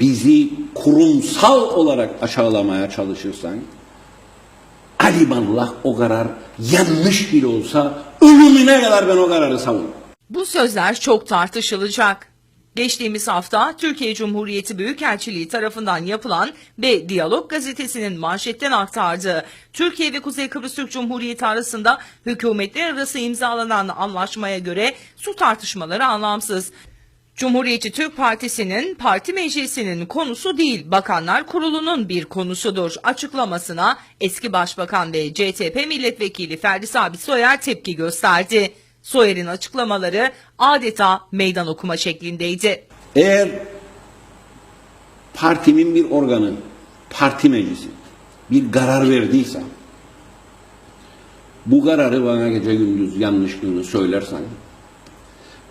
bizi kurumsal olarak aşağılamaya çalışırsan alimallah o karar yanlış bile olsa ölümüne kadar ben o kararı savunurum. Bu sözler çok tartışılacak. Geçtiğimiz hafta Türkiye Cumhuriyeti Büyükelçiliği tarafından yapılan ve Diyalog gazetesinin manşetten aktardığı Türkiye ve Kuzey Kıbrıs Türk Cumhuriyeti arasında hükümetler arası imzalanan anlaşmaya göre su tartışmaları anlamsız. Cumhuriyetçi Türk Partisi'nin parti meclisinin konusu değil, Bakanlar Kurulu'nun bir konusudur açıklamasına eski Başbakan ve CTP milletvekili Ferdi Sabit Soyer tepki gösterdi. Soyer'in açıklamaları adeta meydan okuma şeklindeydi. Eğer partimin bir organı, parti meclisi bir karar verdiyse bu kararı bana gece gündüz yanlışlığını söylersen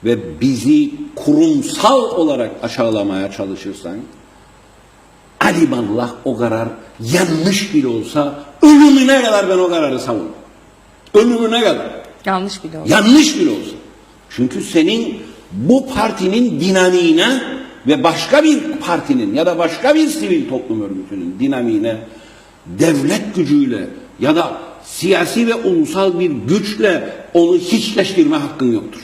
ve bizi kurumsal olarak aşağılamaya çalışırsan alimallah o karar yanlış bile olsa ölümüne kadar ben o kararı savunurum. Ölümüne kadar. Yanlış bile oldu. Yanlış bile olsa. Çünkü senin bu partinin dinamiğine ve başka bir partinin ya da başka bir sivil toplum örgütünün dinamiğine devlet gücüyle ya da siyasi ve ulusal bir güçle onu hiçleştirme hakkın yoktur.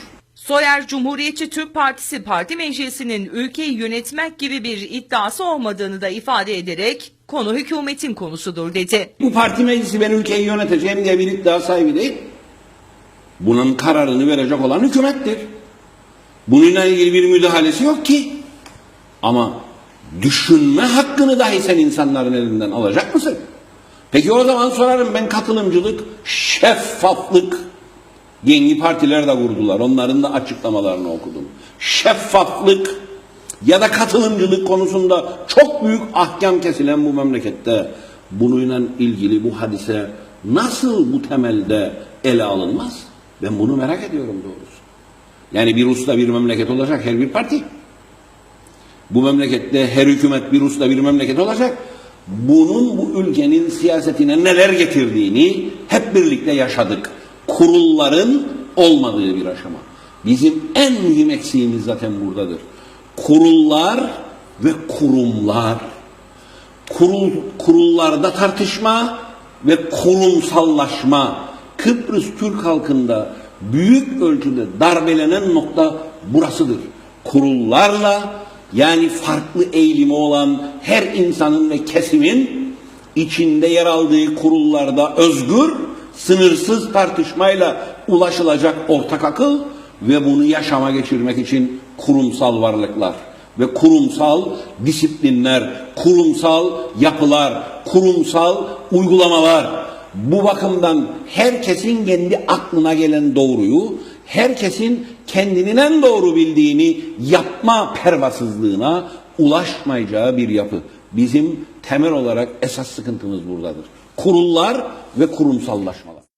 Soyer Cumhuriyetçi Türk Partisi Parti Meclisi'nin ülkeyi yönetmek gibi bir iddiası olmadığını da ifade ederek konu hükümetin konusudur dedi. Bu parti meclisi ben ülkeyi yöneteceğim diye bir iddia sahibi değil. Bunun kararını verecek olan hükümettir. Bununla ilgili bir müdahalesi yok ki. Ama düşünme hakkını dahi sen insanların elinden alacak mısın? Peki o zaman sorarım ben katılımcılık, şeffaflık. Yeni partiler de kurdular. Onların da açıklamalarını okudum. Şeffaflık ya da katılımcılık konusunda çok büyük ahkam kesilen bu memlekette bununla ilgili bu hadise nasıl bu temelde ele alınmaz? Ben bunu merak ediyorum doğrusu. Yani bir usta bir memleket olacak her bir parti. Bu memlekette her hükümet bir usta bir memleket olacak. Bunun bu ülkenin siyasetine neler getirdiğini hep birlikte yaşadık. Kurulların olmadığı bir aşama. Bizim en mühim eksiğimiz zaten buradadır. Kurullar ve kurumlar. Kurul, kurullarda tartışma ve kurumsallaşma. Kıbrıs Türk halkında büyük ölçüde darbelenen nokta burasıdır. Kurullarla yani farklı eğilimi olan her insanın ve kesimin içinde yer aldığı kurullarda özgür, sınırsız tartışmayla ulaşılacak ortak akıl ve bunu yaşama geçirmek için kurumsal varlıklar ve kurumsal disiplinler, kurumsal yapılar, kurumsal uygulamalar. Bu bakımdan herkesin kendi aklına gelen doğruyu, herkesin kendinin en doğru bildiğini yapma pervasızlığına ulaşmayacağı bir yapı. Bizim temel olarak esas sıkıntımız buradadır. Kurullar ve kurumsallaşmalar.